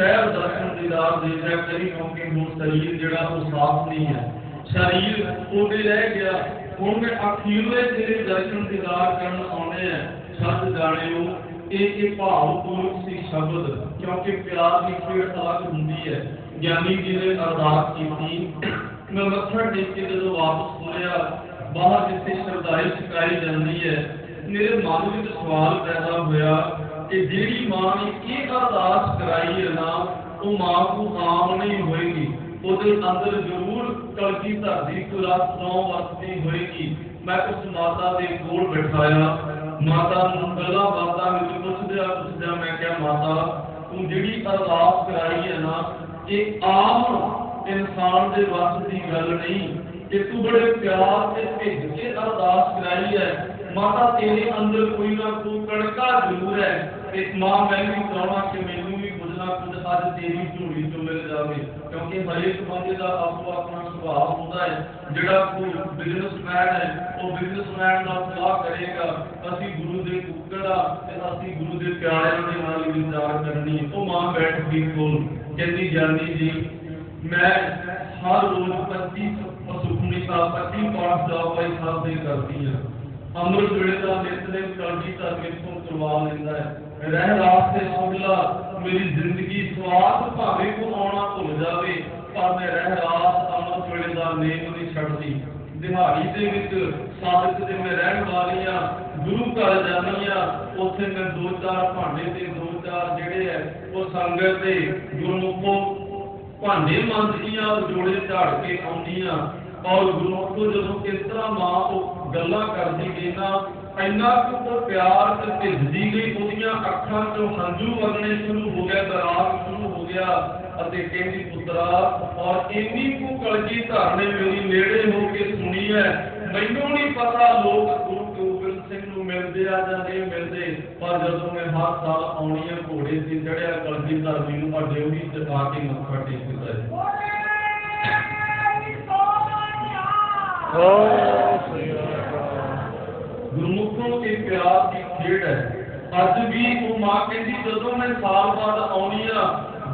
ਸ਼ਹਿਰ ਦਰਸ਼ਨ ਦੀਦਾਰ ਦੇ ਜਾ ਕਰੀ ਕਿਉਂਕਿ ਹੁਣ ਸਰੀਰ ਜਿਹੜਾ ਉਹ ਸਾਫ਼ ਨਹੀਂ ਹੈ ਸਰੀਰ ਉਹਦੇ ਰਹਿ ਗਿਆ ਹੁਣ ਮੈਂ ਅਖੀਰਲੇ ਤੇਰੇ ਦਰਸ਼ਨ ਦੀਦਾਰ ਕਰਨ ਆਉਣੇ ਆ ਸੱਚ ਜਾਣਿਓ ਇਹ ਇਹ ਭਾਵਪੂਰਕ ਸੀ ਸ਼ਬਦ, ਕਿਉਂਕਿ ਪਿਆਰ ਦੀ ਖੇਡ ਅਲੱਗ ਹੁੰਦੀ ਹੈ। ਗਿਆਨੀ ਜੀ ਨੇ ਅਰਦਾਸ ਕੀਤੀ, ਮੈਂ ਮੱਥਾ ਟੇਕ ਕੇ ਜਦੋਂ ਵਾਪਸ ਮੁੜਿਆ ਬਾਹਰ ਜਿੱਥੇ ਸ਼ਰਧਾਈ ਸਿਖਾਈ ਜਾਂਦੀ ਹੈ, ਮੇਰੇ ਮਨ ਵਿੱਚ ਸਵਾਲ ਪੈਦਾ ਹੋਇਆ ਕਿ ਜਿਹੜੀ ਮਾਂ ਨੇ ਇਹ ਅਰਦਾਸ ਕਰਾਈ ਹੈ ਨਾ, ਉਹ ਮਾਂ ਨੂੰ ਆਮ ਨਹੀਂ ਹੋਏਗੀ। ਉਹਦੇ ਅੰਦਰ ਜ਼ਰੂਰ ਕਲਗੀ ਧਰਦੀ ਕੋਈ ਰਸ ਨੌ ਹੋਏਗੀ। ਮੈਂ ਉਸ ਮਾਤਾ ਦੇ ਕੋਲ ਬਿਠਾਇਆ ਮਾਤਾ ਨੂੰ ਗੱਲਾਂ ਬਾਤਾਂ ਵਿੱਚ ਪੁੱਛਦਿਆਂ ਪੁੱਛਦਿਆਂ ਮੈਂ ਕਿਹਾ, ਮਾਤਾ, ਤੂੰ ਜਿਹੜੀ ਅਰਦਾਸ ਕਰਾਈ ਹੈ ਨਾ, ਇਹ ਆਮ ਇਨਸਾਨ ਦੇ ਵੱਸ ਦੀ ਗੱਲ ਨਹੀਂ। ਕਿ ਤੂੰ ਬੜੇ ਪਿਆਰ ਤੇ ਭਿੱਜ ਕੇ ਅਰਦਾਸ ਕਰਾਈ ਹੈ, ਮਾਤਾ ਤੇਰੇ ਅੰਦਰ ਕੋਈ ਨਾ ਕੋਈ ਕਣਕਾ ਜ਼ਰੂਰ ਹੈ। ਤੇ ਮਾਂ ਮੈਂ ਵੀ ਚਾਹਣਾ ਕਿ ਮੈਨੂੰ ਵੀ ਕੁਝ ਨਾ ਕੁਝ ਅੱਜ ਤੇਰੀ ਝੋਲੀ ਤੋਂ ਮਿਲ ਜਾਵੇ। ਕਿਉਂਕਿ ਹਰੇਕ ਬੰਦੇ ਦਾ ਆਪੋ ਆਪਣਾ ਸੁਭਾਅ ਹੁੰਦਾ ਹੈ। ਜਿਹੜਾ ਕੋਈ ਬਿਜ਼ਨਸਮੈਨ ਹੈ, ਉਹ ਬਿਜ਼ਨਸਮੈਨ ਦਾ ਸਲਾਹ ਕਰੇਗਾ, ਅਸੀਂ ਗੁਰੂ ਦੇ ਕੁੱਕੜਾ ਤੇ ਅਸੀਂ ਗੁਰੂ ਦੇ ਪਿਆਰਿਆਂ ਦੇ ਨਾਲ ਹੀ ਵਿਚਾਰ ਕਰਨੀ ਹੈ। ਉਹ ਮਾਂ ਬੈਠ ਗਈ ਕੋਲ ਕਹਿੰਦੀ ਜਾਂਦੀ ਜੀ, ਮੈਂ ਹਰ ਰੋਜ਼ 25 ਸੁਖਮਨੀ ਸਾਹਿਬ 25 ਪਾਠ ਦਾ ਭਾਈ ਸਾਹਿਬ ਦੇ ਕਰਦੀ ਹਾਂ। ਅੰਮ੍ਰਿਤ ਵੇਲੇ ਦਾ ਨਿਤਨੇਮ ਕਰਦੀ ਤਾਂ ਮੇਥੋਂ ਕਰਵਾ ਲੈਂਦਾ ਹੈ। ਰਹਿ ਰਾਤ ਸੁਗਲਾ ਮੇਰੀ ਜ਼ਿੰਦਗੀ ਸਵਾਦ ਭਾਵੇਂ ਕੋ ਆਉਣਾ ਭੁੱਲ ਜਾਵੇ, ਪਰ ਮੈਂ ਰਹਿ ਰਾਤ ਅੰਮ੍ਰਿਤ ਵੇਲੇ ਦਾ ਨੇਮ ਨਹੀਂ ਛੱਡਦੀ। ਦਿਹਾੜੀ ਦੇ ਵਿੱਚ ਸਾਧਕ ਦੇ ਮੈਂ ਰਹਿਣ ਵਾਲੀ ਆ ਗੁਰੂ ਘਰ ਜਾਂਦੀ ਆ ਉੱਥੇ ਮੈਂ ਦੋ ਚਾਰ ਭਾਂਡੇ ਤੇ, ਦੋ ਚਾਰ ਜਿਹੜੇ ਹੈ ਉਹ ਸੰਗਤ ਦੇ ਗੁਰਮੁਖੋਂ ਭਾਂਡੇ ਮੰਗਦੀਆਂ ਜੋੜੇ ਝਾੜ ਕੇ ਆਉਂਦੀਆਂ ਔਰ ਗੁਰਮੁਖ ਤੋਂ ਜਦੋਂ ਕਿਸ ਤਰ੍ਹਾਂ ਮਾਂ ਉਹ ਗੱਲਾਂ ਕਰਦੀ ਗਈ ਨਾ ਇੰਨਾ ਕੁ ਉਹ ਪਿਆਰ ਤੇ ਭਿੱਜਦੀ ਗਈ ਉਹਦੀਆਂ ਅੱਖਾਂ ਤੋਂ ਹੰਝੂ ਵਗਣੇ ਸ਼ੁਰੂ ਹੋ ਗਿਆ ਦਰਾਗ ਸ਼ੁਰੂ ਹੋ ਗਿਆ ਅਤੇ ਕਹਿੰਦੀ ਪੁੱਤਰਾ ਔਰ ਇੰਨੀ ਕੁ ਕਲਜੀ ਧਰਨੇ ਮੇਰੀ ਨੇੜੇ ਹੋ ਕੇ ਸੁਣੀ ਹੈ। ਮੈਨੂੰ ਨਹੀਂ ਪਤਾ ਲੋਕ ਗੁਰੂ ਗੋਬਿੰਦ ਸਿੰਘ ਨੂੰ ਮਿਲਦੇ ਆ ਜਾਂ ਨਹੀਂ ਮਿਲਦੇ ਪਰ ਜਦੋਂ ਮੈਂ ਹਰ ਸਾਲ ਆਉਣੀ ਘੋੜੇ ਤੇ ਚੜਿਆ ਕਲਗੀ ਧਰਨੀ ਨੂੰ ਅੱਡੇ ਉਹੀ ਚਕਾ ਕੇ ਮੱਥਾ ਟੇਕਦਾ ਹੈ। ਗੁਰਮੁਖੋਂ ਕੇ ਪਿਆਰ ਦੀ ਖੇਡ ਹੈ। ਅੱਜ ਵੀ ਉਹ ਮਾਂ ਕਹਿੰਦੀ, ਜਦੋਂ ਮੈਂ ਸਾਲ ਬਾਅਦ ਆਉਣੀ ਆ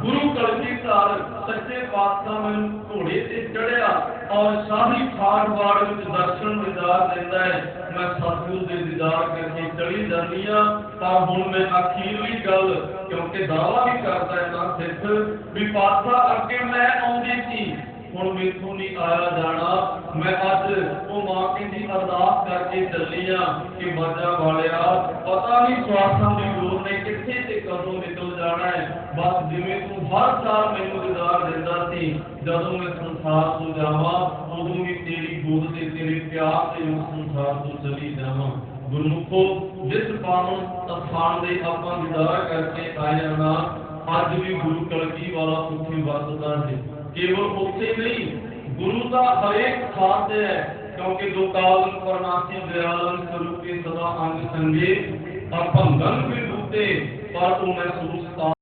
ਗੁਰੂ ਕਲਗੀ ਧਰ ਸੱਚੇ ਪਾਤਸ਼ਾਹ ਮੈਨੂੰ ਘੋੜੇ ਤੇ ਚੜਿਆ ਔਰ ਸ਼ਾਹੀ ਖਾਰਵਾੜ ਵਿੱਚ ਦਰਸ਼ਨ ਦਿਦਾਰ ਦਿੰਦਾ ਹੈ। ਮੈਂ ਸਤਿਗੁਰੂ ਦੇ ਦਿਦਾਰ ਕਰਕੇ ਚਲੀ ਜਾਂਦੀ ਆ ਤਾਂ ਹੁਣ ਮੈਂ ਅਖੀਰਲੀ ਗੱਲ, ਕਿਉਂਕਿ ਦਾਵਾ ਵੀ ਕਰਦਾ ਹੈ ਨਾ ਸਿੱਖ, ਵੀ ਪਾਤਸ਼ਾਹ ਅੱਗੇ ਮੈਂ ਆਉਂਦੀ ਸੀ। ਹੁਣ ਮੇਥੋਂ ਨਹੀਂ ਆਇਆ ਜਾਣਾ। ਮੈਂ ਅੱਜ ਉਹ ਮਾਂ ਕਹਿੰਦੀ ਅਰਦਾਸ ਕਰਕੇ ਚੱਲੀ ਆ, ਕਿ ਮਰਜਾ ਵਾਲਿਆ? ਪਤਾ ਨਹੀਂ ਸਵਾਸਾਂ ਦੀ ਲੋੜ ਨੇ ਕਿੱਥੇ ਤੇ ਕਦੋਂ ਨਿਕਲ ਜਾਣਾ ਹੈ। ਬਸ ਜਿਵੇਂ ਤੂੰ ਹਰ ਸਾਲ ਮੈਨੂੰ ਦਿਦਾਰ ਦਿੰਦਾ ਸੀ, ਜਦੋਂ ਮੈਂ ਸੰਸਾਰ ਤੋਂ ਜਾਵਾਂ, ਉਦੋਂ ਵੀ ਤੇਰੀ ਗੋਦ ਤੇ ਤੇਰੇ ਪਿਆਰ ਤੇ ਉਸ ਸੰਸਾਰ ਤੋਂ ਚਲੀ ਜਾਵਾਂ। ਗੁਰਮੁਖੋ, ਜਿਸ ਪਾਵਨ ਸਥਾਨ ਦੇ ਆਪਾਂ ਦਿਦਾਰ ਕਰਕੇ ਆਏ ਨਾ, ਅੱਜ ਵੀ ਗੁਰੂ ਕਲਗੀ ਵਾਲਾ ਉੱਥੇ ਵਰਤਦਾ ਹੈ। ਕੇਵਲ ਉੱਥੇ ਨਹੀਂ, ਗੁਰੂ ਦਾ ਹਰੇਕ ਥਾਂ ਤੇ ਹੈ। ਕਿਉਂਕਿ ਜੋ ਕਾਲ ਪਰਨਾਸੀ ਦਿਆਲਨ ਸਰੂਪੇ ਸਦਾ ਅੰਗ ਸੰਗੇ ਅਪੰਗਨ ਵੀ ਬੂਤੇ ਪਰ ਉਹ ਮਹਿਸੂਸ